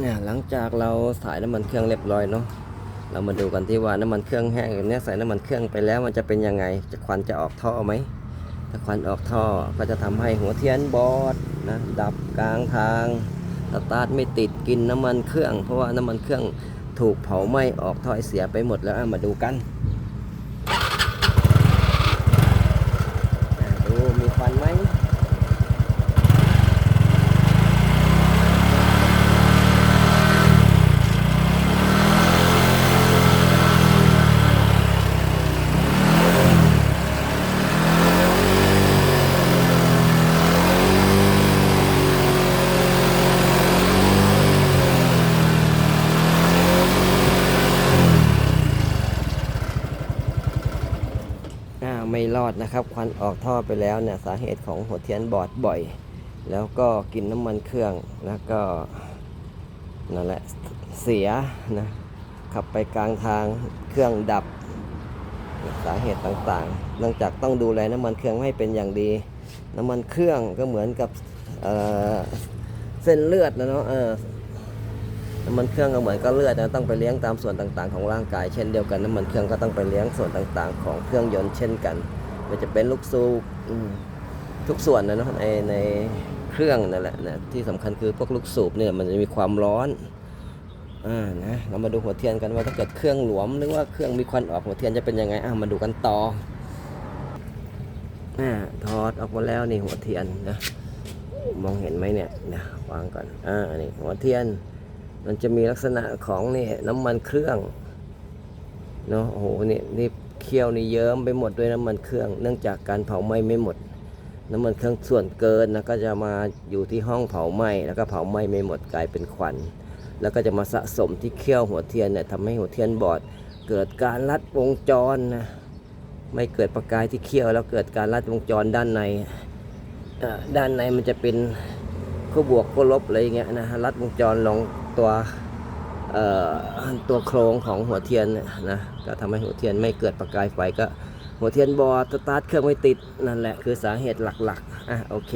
เนี่ยหลังจากเราสายน้ำมันเครื่องเรียบร้อยเนาะเรามาดูกันที่ว่าน้ำมันเครื่องแห้งเนี่ยใส่น้ำมันเครื่องไปแล้วมันจะเป็นยังไงจะควันจะออกท่อไหมถ้าควันออกท่อก็จะทำให้หัวเทียนบอดนะดับกลางทางสตาร์ทไม่ติดกินน้ำมันเครื่อง เพราะว่าน้ำมันเครื่องถูกเผาไหม้ออกท่อเสียไปหมดแล้วมาดูกันอะดูมีควันไหม อ่า ไม่รอดนะครับ ควันออกท่อไปแล้วเนี่ยสาเหตุของหัวเทียนบอดบ่อย แล้วก็กินน้ำมันเครื่องแล้วก็นั่นแหละเสียนะขับไปกลางทางเครื่องดับสาเหตุต่างๆ เนื่องจากต้องดูแลน้ำมันเครื่องให้เป็นอย่างดี น้ำมันเครื่องก็เหมือนกับเเส้นเลือดนะเนาะ น้ำมันเครื่องก็เหมือนกับเลือดนะต้องไปเลี้ยงตามส่วนต่างๆของร่างกายเช่นเดียวกันน้ำมันเครื่องก็ต้องไปเลี้ยงส่วนต่างๆ ของเครื่องยนต์เช่นกันมันจะเป็นลูกสูบทุกส่วนนะเนาะในในเครื่องนั่นแหละนะที่สำคัญคือพวกลูกสูบเนี่ยมันจะมีความร้อนอ่านะเรามาดูหัวเทียนกันว่าถ้าเกิดเครื่องหลวมหรือว่าเครื่องมีควันออกหัวเทียนจะเป็นยังไงอะมาดูกันต่ออ่าถอดออกมาแล้วนี่หัวเทียนนะมองเห็นไหมเนี่ยนะวางก่อนอ่านี่หัวเทียน มันจะมีลักษณะของนี่น้ำมันเครื่องเนาะโอ้โหนี่นี่เคี่ยวนี่เยิ้มไปหมดด้วยน้ำมันเครื่อง เนื่องจากการเผาไหม้ไม่หมด น้ำมันเครื่องส่วนเกินนะก็จะมาอยู่ที่ห้องเผาไหม้แล้วก็เผาไหม้ไม่หมดกลายเป็นควัน แล้วก็จะมาสะสมที่เคี่ยวหัวเทียนเนี่ยทำให้หัวเทียนบอด เกิดการลัดวงจรนะไม่เกิดประกายที่เคี่ยวแล้วเกิดการลัดวงจรด้านในด้านในมันจะเป็น ก็บวกก็ลบอะไรอย่างเงี้ยนะฮะรัดวงจรลงตัวตัวโครงของหัวเทียนนะก็ทำให้หัวเทียนไม่เกิดประกายไฟก็หัวเทียนบอดสตาร์ทเครื่องไม่ติดนั่นแหละคือสาเหตุหลักๆอะโอเค